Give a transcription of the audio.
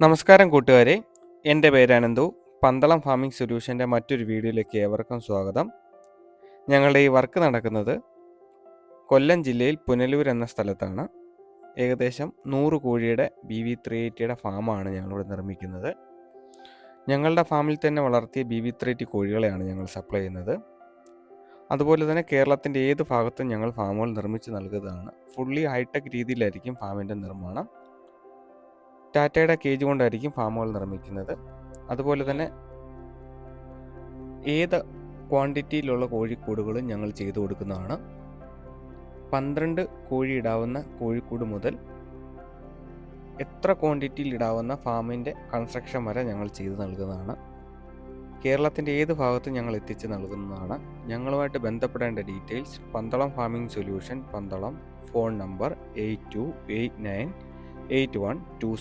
നമസ്കാരം കൂട്ടുകാരെ. എന്റെ പേര് അനന്തു പന്തളം ഫാമിംഗ് സൊല്യൂഷന്റെ മറ്റൊരു വീഡിയോയിലേക്ക് ഏവർക്കും സ്വാഗതം. ഞങ്ങളുടെ ഈ വർക്ക് നടക്കുന്നത് കൊല്ലം ജില്ലയിൽ പുനലൂർ എന്ന സ്ഥലത്താണ്. ഏകദേശം നൂറ് കോഴിയുടെ ബി വി ത്രീ എയ്റ്റിയുടെ ഫാമാണ് ഞങ്ങളിവിടെ നിർമ്മിക്കുന്നത്. ഞങ്ങളുടെ ഫാമിൽ തന്നെ വളർത്തിയ ബി വി ത്രീ എയ്റ്റി കോഴികളെയാണ് ഞങ്ങൾ സപ്ലൈ ചെയ്യുന്നത്. അതുപോലെ തന്നെ കേരളത്തിന്റെ ഏത് ഭാഗത്തും ഞങ്ങൾ ഫാമുകൾ നിർമ്മിച്ച് നൽകുന്നതാണ്. ഫുള്ളി ഹൈടെക് രീതിയിലായിരിക്കും ഫാമിന്റെ നിർമ്മാണം. ടാറ്റയുടെ കേജ് കൊണ്ടായിരിക്കും ഫാമുകൾ നിർമ്മിക്കുന്നത്. അതുപോലെ തന്നെ ഏത് ക്വാണ്ടിറ്റിയിലുള്ള കോഴിക്കൂടുകളും ഞങ്ങൾ ചെയ്തു കൊടുക്കുന്നതാണ്. പന്ത്രണ്ട് കോഴി ഇടാവുന്ന കോഴിക്കൂട് മുതൽ എത്ര ക്വാണ്ടിറ്റിയിൽ ഇടാവുന്ന ഫാമിന്റെ കൺസ്ട്രക്ഷൻ വരെ ഞങ്ങൾ ചെയ്തു നൽകുന്നതാണ്. കേരളത്തിന്റെ ഏത് ഭാഗത്തും ഞങ്ങൾ എത്തിച്ച് നൽകുന്നതാണ്. ഞങ്ങളുമായിട്ട് ബന്ധപ്പെടേണ്ട details Pandalam farming solution Pandalam phone number eight two eight nine eight one two